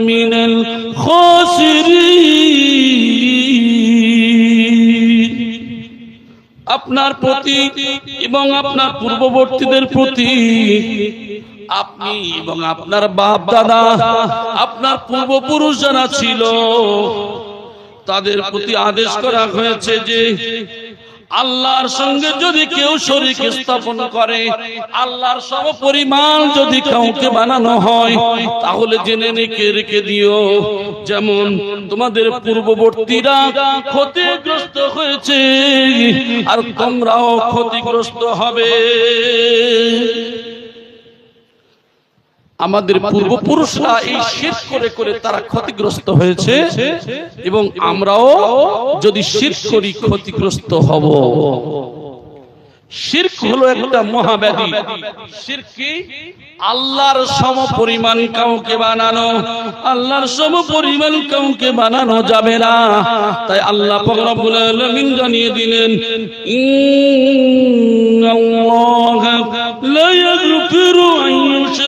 من আপনার প্রতি এবং আপনার পূর্ববর্তীদের প্রতি আপনি এবং আপনার বাপ দাদা আপনার পূর্বপুরুষ যারা ছিল, তাদের প্রতি আদেশ করা হয়েছে যে আল্লাহর সঙ্গে যদি কেউ শরীর স্থাপন করে, আল্লাহর সম পরিমাণ যদি কাউকে বানানো হয়, তাহলে জেনে নিকে রেখে দিও। যেমন তোমাদের পূর্ববর্তীরা ক্ষতিগ্রস্ত হয়েছে, আর তোমরাও ক্ষতিগ্রস্ত হবে। আমাদের পূর্বপুরুষরা এই শেষ করে করে তারা ক্ষতিগ্রস্ত হয়েছে এবং আমরাও যদি শির করি ক্ষতিগ্রস্ত হব। শির্ক হলো একটা মহাব্যাধি। শির্ক কি? আল্লাহর সম পরিমাণ কাউকে বানানো। আল্লাহর সম পরিমাণ কাউকে বানানো যাবে না। তাই আল্লাহ পাক রব্বুল আলামিন জানিয়ে দিলেন ইন্নাল্লাহ